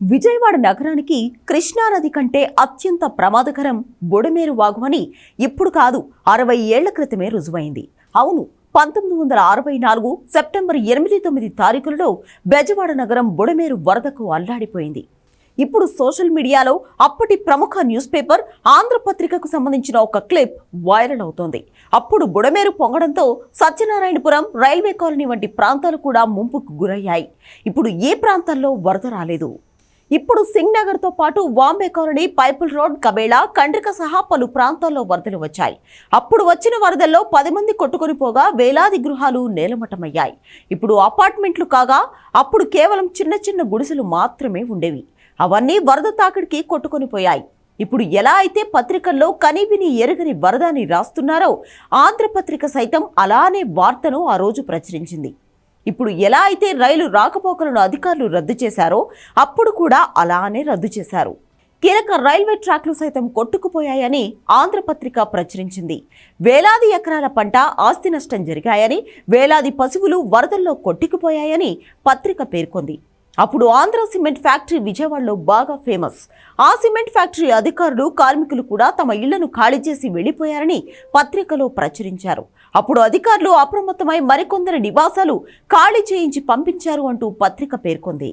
విజయవాడ నగరానికి కృష్ణానది కంటే అత్యంత ప్రమాదకరం బుడమేరు వాగు అని ఇప్పుడు కాదు అరవై ఏళ్ళ క్రితమే రుజువైంది. అవును పంతొమ్మిది వందల అరవై నాలుగు సెప్టెంబర్ ఎనిమిది తొమ్మిది తారీఖులలో బెజవాడ నగరం బుడమేరు వరదకు అల్లాడిపోయింది. ఇప్పుడు సోషల్ మీడియాలో అప్పటి ప్రముఖ న్యూస్ పేపర్ ఆంధ్రపత్రికకు సంబంధించిన ఒక క్లిప్ వైరల్ అవుతోంది. అప్పుడు బుడమేరు పొంగడంతో సత్యనారాయణపురం రైల్వే కాలనీ వంటి ప్రాంతాలు కూడా ముంపుకు గురయ్యాయి. ఇప్పుడు ఏ ప్రాంతాల్లో వరద రాలేదు? ఇప్పుడు సింగ్ నగర్తో పాటు వాంబే కాలనీ పైపుల్ రోడ్ కబేళా కండ్రిక సహా పలు ప్రాంతాల్లో వరదలు వచ్చాయి. అప్పుడు వచ్చిన వరదల్లో పది మంది కొట్టుకొని పోగా వేలాది గృహాలు నేలమట్టమయ్యాయి. ఇప్పుడు అపార్ట్మెంట్లు కాగా అప్పుడు కేవలం చిన్న చిన్న గుడిసెలు మాత్రమే ఉండేవి. అవన్నీ వరద తాకిడికి కొట్టుకొని పోయాయి. ఇప్పుడు ఎలా అయితే పత్రికల్లో కనీవిని ఎరగని వరదని రాస్తున్నారో ఆంధ్రపత్రిక సైతం అలానే వార్తను ఆ రోజు ప్రచురించింది. ఇప్పుడు ఎలా అయితే రైలు రాకపోకలను అధికారులు రద్దు చేశారో అప్పుడు కూడా అలానే రద్దు చేశారు. కీలక రైల్వే ట్రాక్లు సైతం కొట్టుకుపోయాయని ఆంధ్రపత్రిక ప్రచురించింది. వేలాది ఎకరాల పంట ఆస్తి నష్టం జరిగాయని వేలాది పశువులు వరదల్లో కొట్టుకుపోయాయని పత్రిక పేర్కొంది. అప్పుడు ఆంధ్ర సిమెంట్ ఫ్యాక్టరీ విజయవాడలో బాగా ఫేమస్. ఆ సిమెంట్ ఫ్యాక్టరీ అధికారులు కార్మికులు కూడా తమ ఇళ్ళను ఖాళీ చేసి వెళ్ళిపోయారని పత్రికలో ప్రచురించారు. అప్పుడు అధికారులు అప్రమత్తమై మరికొందరి నివాసాలు ఖాళీ చేయించి పంపించారు అంటూ పత్రిక పేర్కొంది.